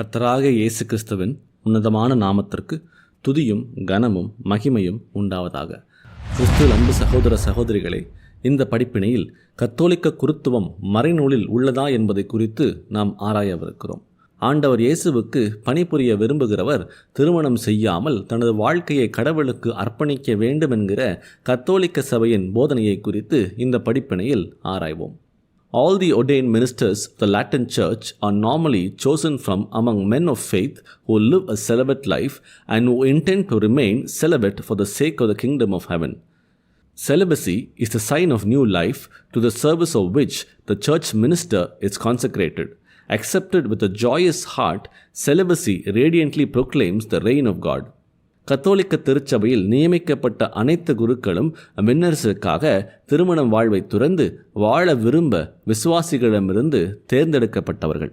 கர்த்தராக இயேசு கிறிஸ்துவின் உன்னதமான நாமத்திற்கு துதியும் கனமும் மகிமையும் உண்டாவதாக. கிறிஸ்துவ அன்பு சகோதர சகோதரிகளே இந்த படிப்பினையில் கத்தோலிக்க குருத்துவம் மறைநூலில் உள்ளதா என்பதை குறித்து நாம் ஆராயவிருக்கிறோம். ஆண்டவர் இயேசுவுக்கு பணிபுரிய விரும்புகிறவர் திருமணம் செய்யாமல் தனது வாழ்க்கையை கடவுளுக்கு அர்ப்பணிக்க வேண்டும் என்கிற கத்தோலிக்க சபையின் போதனையை குறித்து இந்த படிப்பினையில் ஆராய்வோம். All the ordained ministers of the Latin Church are normally chosen from among men of faith who live a celibate life and who intend to remain celibate for the sake of the kingdom of heaven. Celibacy is the sign of new life to the service of which the church minister is consecrated. Accepted with a joyous heart, celibacy radiantly proclaims the reign of God. கத்தோலிக்க திருச்சபையில் நியமிக்கப்பட்ட அனைத்து குருக்களும் மின்னரசுக்காக திருமணம் வாழ்வை துறந்து வாழ விரும்ப விசுவாசிகளிடமிருந்து தேர்ந்தெடுக்கப்பட்டவர்கள்.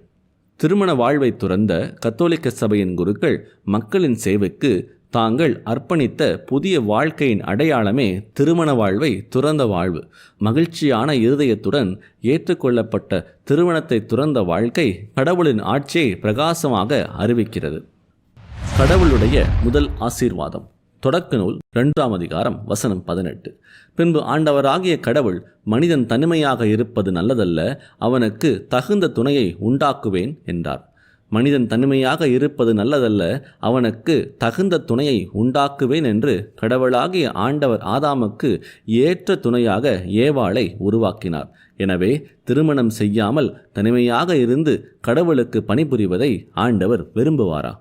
திருமண வாழ்வை துறந்த கத்தோலிக்க சபையின் குருக்கள் மக்களின் சேவைக்கு தாங்கள் அர்ப்பணித்த புதிய வாழ்க்கையின் அடையாளமே திருமண வாழ்வை துறந்த வாழ்வு. மகிழ்ச்சியான இருதயத்துடன் ஏற்றுக்கொள்ளப்பட்ட திருமணத்தை துறந்த வாழ்க்கை கடவுளின் ஆட்சியை பிரகாசமாக அறிவிக்கிறது. கடவுளுடைய முதல் ஆசீர்வாதம். தொடக்க நூல் இரண்டாம் அதிகாரம் வசனம் பதினெட்டு. பின்பு ஆண்டவராகிய கடவுள் மனிதன் தனிமையாக இருப்பது நல்லதல்ல அவனுக்கு தகுந்த துணையை உண்டாக்குவேன் என்றார். மனிதன் தனிமையாக இருப்பது நல்லதல்ல அவனுக்கு தகுந்த துணையை உண்டாக்குவேன் என்று கடவுளாகிய ஆண்டவர் ஆதாமுக்கு ஏற்ற துணையாக ஏவாளை உருவாக்கினார். எனவே திருமணம் செய்யாமல் தனிமையாக இருந்து கடவுளுக்கு பணிபுரிவதை ஆண்டவர் விரும்புவாரா?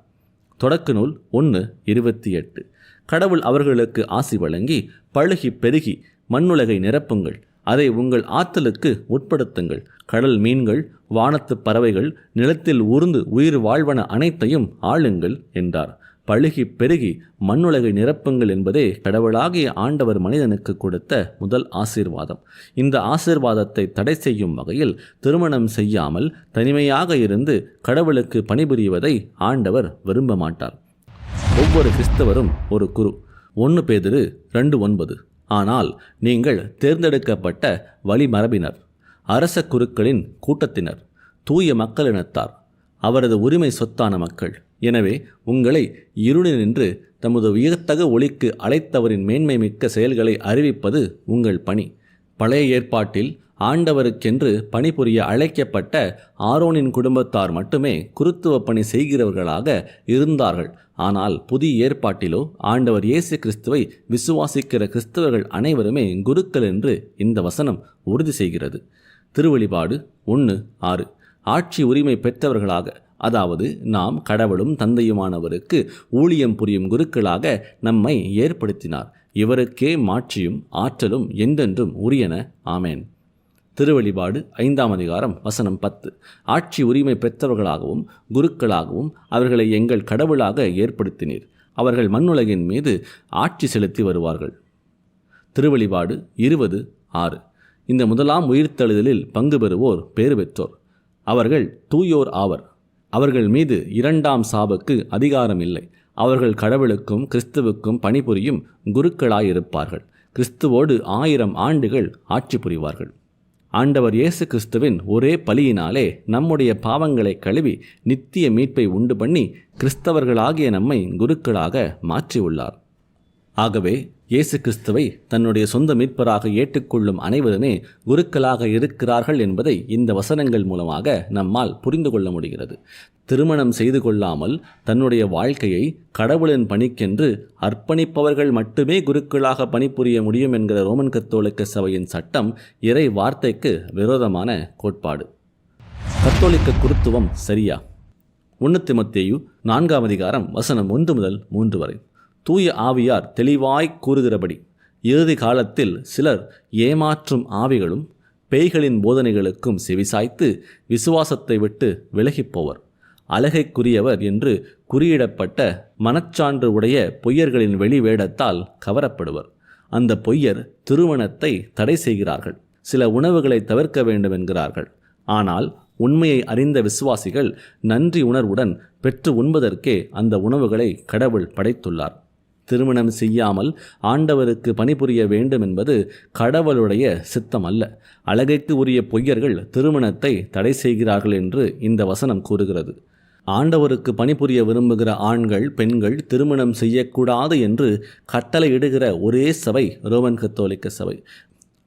தொடக்க நூல் ஒன்று இருபத்தி எட்டு. கடவுள் அவர்களுக்கு ஆசி வழங்கி பழுகி பெருகி மண்ணுலகை நிரப்புங்கள். அதை உங்கள் ஆற்றலுக்கு உட்படுத்துங்கள். கடல் மீன்கள் வானத்து பறவைகள் நிலத்தில் ஊர்ந்து உயிர் வாழ்வன அனைத்தையும் ஆளுங்கள் என்றார். பழுகி பெருகி மண்ணுலகை நிரப்புங்கள் என்பதே கடவுளாகிய ஆண்டவர் மனிதனுக்கு கொடுத்த முதல் ஆசீர்வாதம். இந்த ஆசீர்வாதத்தை தடை செய்யும் வகையில் திருமணம் செய்யாமல் தனிமையாக இருந்து கடவுளுக்கு பணிபுரிவதை ஆண்டவர் விரும்ப மாட்டார் ஒவ்வொரு கிறிஸ்தவரும் ஒரு குரு. ஒன்று பேதிரு ரெண்டு ஒன்பது. ஆனால் நீங்கள் தேர்ந்தெடுக்கப்பட்ட வழிமரபினர் அரச குருக்களின் கூட்டத்தினர் தூய மக்களினத்தார் அவரது உரிமை சொத்தான மக்கள். எனவே உங்களை இருளினின்று தமது வியத்தகு ஒளிக்கு அழைத்தவரின் மேன்மை மிக்க செயல்களை அறிவிப்பது உங்கள் பணி. பழைய ஏற்பாட்டில் ஆண்டவருக்கென்று பணிபுரிய அழைக்கப்பட்ட ஆரோனின் குடும்பத்தார் மட்டுமே குருத்துவ பணி செய்கிறவர்களாக இருந்தார்கள். ஆனால் புதிய ஏற்பாட்டிலோ ஆண்டவர் இயேசு கிறிஸ்துவை விசுவாசிக்கிற கிறிஸ்தவர்கள் அனைவருமே குருக்கள் என்று இந்த வசனம் உறுதி செய்கிறது. திருவழிபாடு ஒன்று ஆறு. ஆட்சி உரிமை பெற்றவர்களாக அதாவது நாம் கடவுளும் தந்தையுமானவருக்கு ஊழியம் புரியும் குருக்களாக நம்மை ஏற்படுத்தினார். இவருக்கே மாட்சியும் ஆற்றலும் எந்தென்றும் உரியன. ஆமேன். திருவழிபாடு ஐந்தாம் அதிகாரம் வசனம் பத்து. ஆட்சி உரிமை பெற்றவர்களாகவும் குருக்களாகவும் அவர்களை எங்கள் கடவுளாக ஏற்படுத்தினீர். அவர்கள் மண்ணுலகின் மீது ஆட்சி செலுத்தி வருவார்கள். திருவழிபாடு இருபது ஆறு. இந்த முதலாம் உயிர்த்தெழுதலில் பங்கு பெறுவோர் பேறு பெற்றோர். அவர்கள் தூயோர் ஆவர். அவர்கள் மீது இரண்டாம் சாவுக்கு அதிகாரம் இல்லை அவர்கள் கடவுளுக்கும் கிறிஸ்துவுக்கும் பணிபுரியும் குருக்களாயிருப்பார்கள். கிறிஸ்துவோடு ஆயிரம் ஆண்டுகள் ஆட்சி புரிவார்கள். ஆண்டவர் இயேசு கிறிஸ்துவின் ஒரே பலியினாலே நம்முடைய பாவங்களை கழுவி நித்திய மீட்பை உண்டு பண்ணி கிறிஸ்தவர்களாகிய நம்மை குருக்களாக மாற்றியுள்ளார். ஆகவே இயேசு கிறிஸ்துவை தன்னுடைய சொந்த மீட்பராக ஏற்றுக்கொள்ளும் அனைவருமே குருக்களாக இருக்கிறார்கள் என்பதை இந்த வசனங்கள் மூலமாக நம்மால் புரிந்து கொள்ள முடிகிறது. திருமணம் செய்து கொள்ளாமல் தன்னுடைய வாழ்க்கையை கடவுளின் பணிக்கென்று அர்ப்பணிப்பவர்கள் மட்டுமே குருக்களாக பணிபுரிய முடியும் என்கிற ரோமன் கத்தோலிக்க சபையின் சட்டம் இறை வார்த்தைக்கு விரோதமான கோட்பாடு. கத்தோலிக்க குருத்துவம் சரியா? ஒன்று திமத்தேயு நான்காம் அதிகாரம் வசனம் ஒன்று முதல் மூன்று வரை. தூய ஆவியார் தெளிவாய் கூறுகிறபடி இறுதி காலத்தில் சிலர் ஏமாற்றும் ஆவிகளும் பேய்களின் போதனைகளுக்கும் செவிசாய்த்து விசுவாசத்தை விட்டு விலகிப்போவர். அழகைக்குரியவர் என்று குறியிடப்பட்ட மனச்சான்று உடைய பொய்யர்களின் வெளிவேடத்தால் கவரப்படுவர். அந்த பொய்யர் திருமணத்தை தடை செய்கிறார்கள். சில உணவுகளை தவிர்க்க வேண்டும் என்கிறார்கள். ஆனால் உண்மையை அறிந்த விசுவாசிகள் நன்றி உணர்வுடன் பெற்று உண்பதற்கே அந்த உணவுகளை கடவுள் படைத்துள்ளார். திருமணம் செய்யாமல் ஆண்டவருக்கு பணிபுரிய வேண்டும் என்பது கடவுளுடைய சித்தம் அல்ல அழகைக்கு உரிய பொய்யர்கள் திருமணத்தை தடை செய்கிறார்கள் என்று இந்த வசனம் கூறுகிறது. ஆண்டவருக்கு பணிபுரிய விரும்புகிற ஆண்கள் பெண்கள் திருமணம் செய்யக்கூடாது என்று கட்டளையிடுகிற ஒரே சபை ரோமன் கத்தோலிக்க சபை.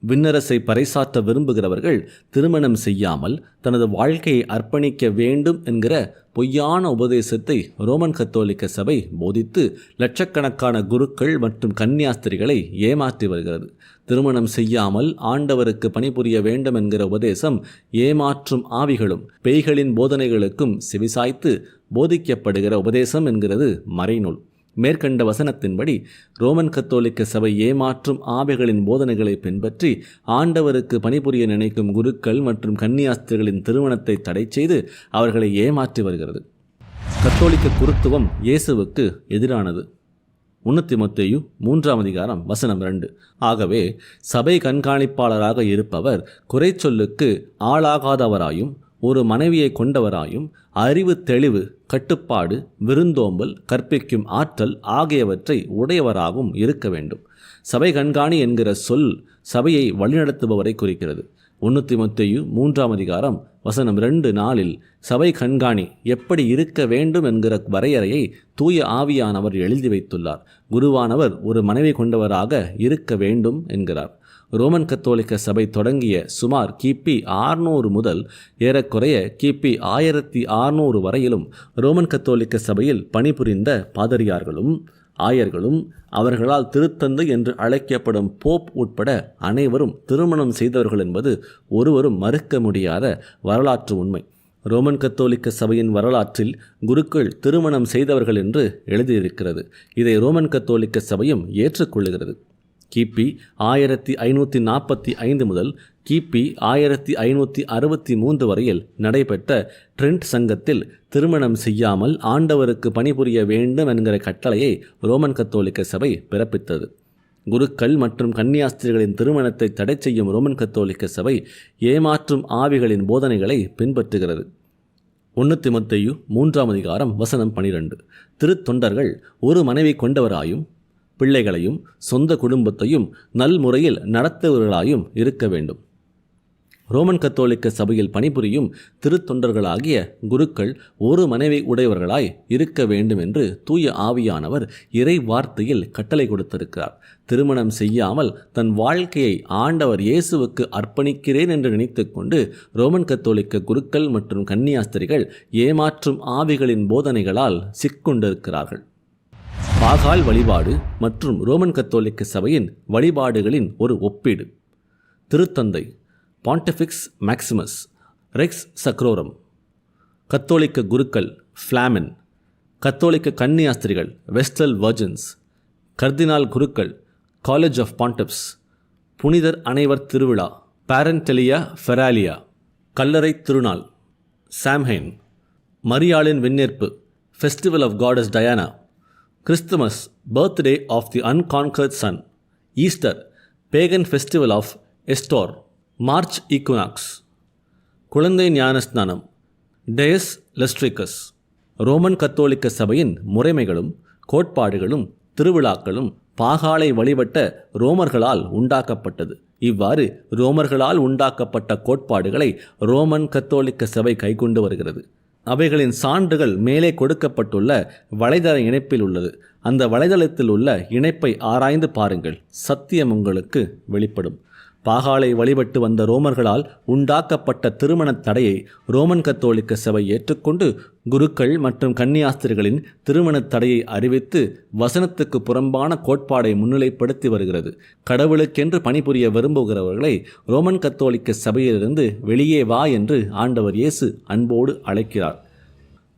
விண்ணரசை பறைசாற்ற விரும்புகிறவர்கள் திருமணம் செய்யாமல் தனது வாழ்க்கையை அர்ப்பணிக்க வேண்டும் என்கிற பொய்யான உபதேசத்தை ரோமன் கத்தோலிக்க சபை போதித்து லட்சக்கணக்கான குருக்கள் மற்றும் கன்னியாஸ்திரிகளை ஏமாற்றி வருகிறது. திருமணம் செய்யாமல் ஆண்டவருக்கு பணிபுரிய வேண்டும் என்கிற உபதேசம் ஏமாற்றும் ஆவிகளும் பேய்களின் போதனைகளுக்கும் செவிசாய்த்து போதிக்கப்படுகிற உபதேசம் என்கிறது மறைநூல். மேற்கண்ட வசனத்தின்படி ரோமன் கத்தோலிக்க சபை ஏமாற்றும் ஆவைகளின் போதனைகளை பின்பற்றி ஆண்டவருக்கு பணிபுரிய நினைக்கும் குருக்கள் மற்றும் கன்னியாஸ்திரிகளின் திருமணத்தை தடை செய்து அவர்களை ஏமாற்றி வருகிறது. கத்தோலிக்க குருத்துவம் இயேசுவுக்கு எதிரானது. உன்னத்தி மத்தேயு மூன்றாம் அதிகாரம் வசனம் ரெண்டு ஆகவே சபை கண்காணிப்பாளராக இருப்பவர் குறைச்சொல்லுக்கு ஆளாகாதவராயும் ஒரு மனைவியை கொண்டவராயும் அறிவு தெளிவு கட்டுப்பாடு விருந்தோம்பல் கற்பிக்கும் ஆற்றல் ஆகியவற்றை உடையவராகவும் இருக்க வேண்டும். சபை கண்காணி என்கிற சொல் சபையை வழிநடத்துபவரை குறிக்கிறது. ஒன்று மத்தையு மூன்றாம் அதிகாரம் வசனம் ரெண்டு நாளில் சபை கண்காணி எப்படி இருக்க வேண்டும் என்கிற வரையறையை தூய ஆவியானவர் எழுதி வைத்துள்ளார். குருவானவர் ஒரு மனைவி கொண்டவராக இருக்க வேண்டும் என்கிறார். ரோமன் கத்தோலிக்க சபை தொடங்கிய சுமார் கிபி ஆறுநூறு முதல் ஏறக்குறைய கிபி ஆயிரத்தி ஆறுநூறு வரையிலும் ரோமன் கத்தோலிக்க சபையில் பணிபுரிந்த பாதிரியார்களும் ஆயர்களும் அவர்களால் திருத்தந்தை என்று அழைக்கப்படும் போப் உட்பட அனைவரும் திருமணம் செய்தவர்கள் என்பது ஒருவரும் மறுக்க முடியாத வரலாற்று உண்மை. ரோமன் கத்தோலிக்க சபையின் வரலாற்றில் குருக்கள் திருமணம் செய்தவர்கள் என்று எழுதியிருக்கிறது. இதை ரோமன் கத்தோலிக்க சபையும் ஏற்றுக்கொள்ளுகிறது. கிபி ஆயிரத்தி ஐநூற்றி நாற்பத்தி ஐந்து முதல் கிபி ஆயிரத்தி ஐநூற்றி அறுபத்தி மூன்று வரையில் நடைபெற்ற ட்ரெண்ட் சங்கத்தில் திருமணம் செய்யாமல் ஆண்டவருக்கு பணிபுரிய வேண்டும் என்கிற கட்டளையை ரோமன் கத்தோலிக்க சபை பிறப்பித்தது. குருக்கள் மற்றும் கன்னியாஸ்திரிகளின் திருமணத்தை தடை செய்யும் ரோமன் கத்தோலிக்க சபை ஏமாற்றும் ஆவிகளின் போதனைகளை பின்பற்றுகிறது. ஒன்று திமுத்தையு மூன்றாம் அதிகாரம் வசனம் பனிரெண்டு. திருத்தொண்டர்கள் ஒரு மனைவி கொண்டவராயும் பிள்ளைகளையும் சொந்த குடும்பத்தையும் நல்முறையில் நடத்துவர்களாயும் இருக்க வேண்டும். ரோமன் கத்தோலிக்க சபையில் பணிபுரியும் திருத்தொண்டர்களாகிய குருக்கள் ஒரு மனைவி உடையவர்களாய் இருக்க வேண்டும் என்று தூய ஆவியானவர் இறை வார்த்தையில் கட்டளை கொடுத்திருக்கிறார். திருமணம் செய்யாமல் தன் வாழ்க்கையை ஆண்டவர் இயேசுவுக்கு அர்ப்பணிக்கிறேன் என்று நினைத்துக்கொண்டு ரோமன் கத்தோலிக்க குருக்கள் மற்றும் கன்னியாஸ்திரிகள் ஏமாற்றும் ஆவிகளின் போதனைகளால் சிக்கொண்டிருக்கிறார்கள். பாகால் வழிபாடு மற்றும் ரோமன் கத்தோலிக்க சபையின் வழிபாடுகளின் ஒரு ஒப்பீடு. திருத்தந்தை பாண்டிஃபிக்ஸ் மேக்சிமஸ் ரெக்ஸ் சக்ரோரம் கத்தோலிக்க குருக்கள் ஃப்ளாமின் கத்தோலிக்க கன்னியாஸ்திரிகள் வெஸ்டல் வர்ஜன்ஸ் கர்தினால் குருக்கள் காலேஜ் ஆஃப் பாண்டப்ஸ் புனிதர் அனைவர் திருவிழா பேரன்டெலியா ஃபெராலியா கல்லறை திருநாள். சாம்ஹைன் மரியாளின் விண்ணேற்பு festival of goddess Diana Christmas birthday of the unconquered sun Easter pagan festival of Eostre March equinox குழந்தை ஞானஸ்நானம். டெயஸ் லெஸ்ட்ரிகஸ் ரோமன் கத்தோலிக்க சபையின் முறைமைகளும் கோட்பாடுகளும் திருவிழாக்களும் பாகாலை வழிபட்ட ரோமர்களால் உண்டாக்கப்பட்டது. இவ்வாறு ரோமர்களால் உண்டாக்கப்பட்ட கோட்பாடுகளை ரோமன் கத்தோலிக்க சபை கைக்கொண்டு வருகிறது. அவைகளின் சான்றுகள் மேலே கொடுக்கப்பட்டுள்ள வலைதள இணைப்பில் உள்ளது. அந்த வலைதளத்தில் உள்ள இணைப்பை ஆராய்ந்து பாருங்கள். சத்தியம் உங்களுக்கு வெளிப்படும். பாகாலை வழிபட்டு வந்த ரோமர்களால் உண்டாக்கப்பட்ட திருமணத் தடையை ரோமன் கத்தோலிக்க சபை ஏற்றுக்கொண்டு குருக்கள் மற்றும் கன்னியாஸ்திரிகளின் திருமணத் தடையை அறிவித்து வசனத்துக்கு புறம்பான கோட்பாடை முன்னிலைப்படுத்தி வருகிறது. கடவுளுக்கென்று பணிபுரிய விரும்புகிறவர்களை ரோமன் கத்தோலிக்க சபையிலிருந்து வெளியே வா என்று ஆண்டவர் இயேசு அன்போடு அழைக்கிறார்.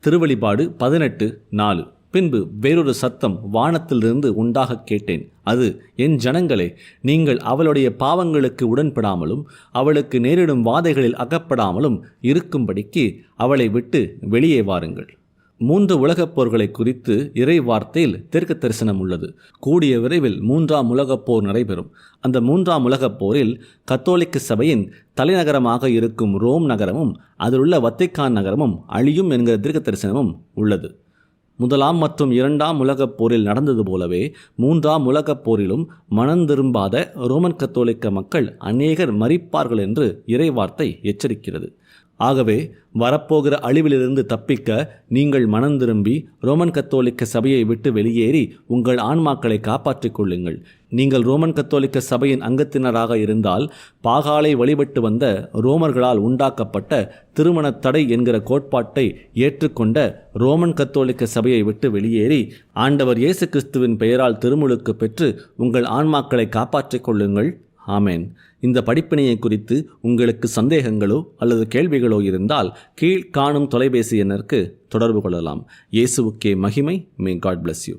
திருவழிபாடு பதினெட்டு நாலு. பின்பு வேறொரு சத்தம் வானத்திலிருந்து உண்டாக கேட்டேன். அது என் ஜனங்களே நீங்கள் அவளுடைய பாவங்களுக்கு உடன்படாமலும் அவளுக்கு நேரிடும் வாதைகளில் அகப்படாமலும் இருக்கும்படிக்கு அவளை விட்டு வெளியே வாருங்கள். மூன்று உலகப் போர்களை குறித்து இறை வார்த்தையில் தெற்கு தரிசனம் உள்ளது. கூடிய விரைவில் மூன்றாம் உலகப் போர் நடைபெறும். அந்த மூன்றாம் உலகப் போரில் கத்தோலிக்க சபையின் தலைநகரமாக இருக்கும் ரோம் நகரமும் அதிலுள்ள வத்திக்கான் நகரமும் அழியும் என்கிற தீர்க்க தரிசனமும் உள்ளது. முதலாம் மற்றும் இரண்டாம் உலகப் போரில் நடந்தது போலவே மூன்றாம் உலகப் போரிலும் மனந்திரும்பாத ரோமன் கத்தோலிக்க மக்கள் அநேகர் மறிப்பார்கள் என்று இறைவார்த்தை எச்சரிக்கிறது. ஆகவே வரப்போகிற அழிவிலிருந்து தப்பிக்க நீங்கள் மனம் திரும்பி ரோமன் கத்தோலிக்க சபையை விட்டு வெளியேறி உங்கள் ஆன்மாக்களை காப்பாற்றிக் கொள்ளுங்கள். நீங்கள் ரோமன் கத்தோலிக்க சபையின் அங்கத்தினராக இருந்தால் பாகாலை வழிபட்டு வந்த ரோமர்களால் உண்டாக்கப்பட்ட திருமணத் தடை என்கிற கோட்பாட்டை ஏற்றுக்கொண்ட ரோமன் கத்தோலிக்க சபையை விட்டு வெளியேறி ஆண்டவர் இயேசு கிறிஸ்துவின் பெயரால் திருமுழுக்கு பெற்று உங்கள் ஆன்மாக்களை காப்பாற்றிக் கொள்ளுங்கள். ஆமேன். இந்த படிப்பினையை குறித்து உங்களுக்கு சந்தேகங்களோ அல்லது கேள்விகளோ இருந்தால் கீழ் காணும் தொலைபேசி எண்ணிற்கு தொடர்பு கொள்ளலாம். இயேசுவுக்கே மகிமை. May God bless you